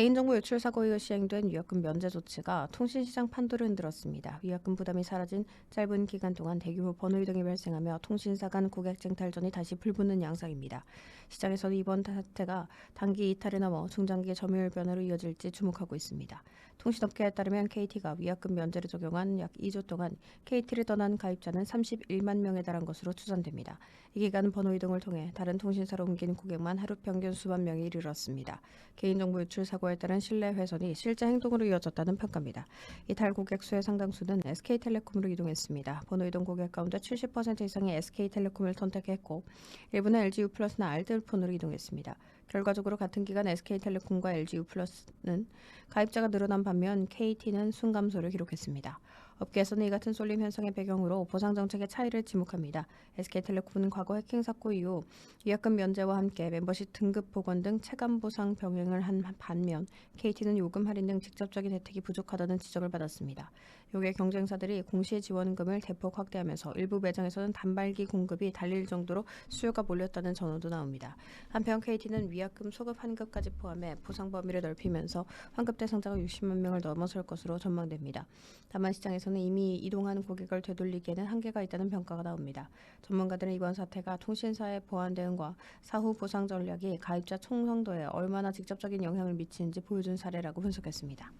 개인정보 유출 사고 이후 시행된 위약금 면제 조치가 통신시장 판도를 흔들었습니다. 위약금 부담이 사라진 짧은 기간 동안 대규모 번호 이동이 발생하며 통신사 간 고객 쟁탈전이 다시 불붙는 양상입니다. 시장에서는 이번 사태가 단기 이탈을 넘어 중장기 점유율 변화로 이어질지 주목하고 있습니다. 통신업계에 따르면 KT가 위약금 면제를 적용한 약 2주 동안 KT를 떠난 가입자는 31만 명에 달한 것으로 추산됩니다. 이 기간 번호 이동을 통해 다른 통신사로 옮긴 고객만 하루 평균 수만 명이 이르렀습니다. 개인정보 유출 사고 에 따른 신뢰 훼손이 실제 행동으로 이어졌다는 평가입니다. 이탈 고객 수의 상당수는 SK텔레콤으로 이동했습니다. 번호 이동 고객 가운데 70% 이상이 SK텔레콤을 선택했고 일부는 LG U+나 알뜰폰으로 이동했습니다. 결과적으로 같은 기간 SK텔레콤과 LG U+는 가입자가 늘어난 반면 KT는 순감소를 기록했습니다. 업계에서는 이 같은 쏠림 현상의 배경으로 보상 정책의 차이를 지목합니다. SK텔레콤은 과거 해킹 사고 이후 위약금 면제와 함께 멤버십 등급 복원 등 체감 보상 병행을 한 반면 KT는 요금 할인 등 직접적인 혜택이 부족하다는 지적을 받았습니다. 요게 경쟁사들이 공시의 지원금을 대폭 확대하면서 일부 매장에서는 단발기 공급이 달릴 정도로 수요가 몰렸다는 전언도 나옵니다. 한편 KT는 위약금 소급 환급까지 포함해 보상 범위를 넓히면서 환급 대상자가 60만 명을 넘어설 것으로 전망됩니다. 다만 시장에서는 이미 이동한 고객을 되돌리기에는 한계가 있다는 평가가 나옵니다. 전문가들은 이번 사태가 통신사의 보안 대응과 사후 보상 전략이 가입자 총성도에 얼마나 직접적인 영향을 미치는지 보여준 사례라고 분석했습니다.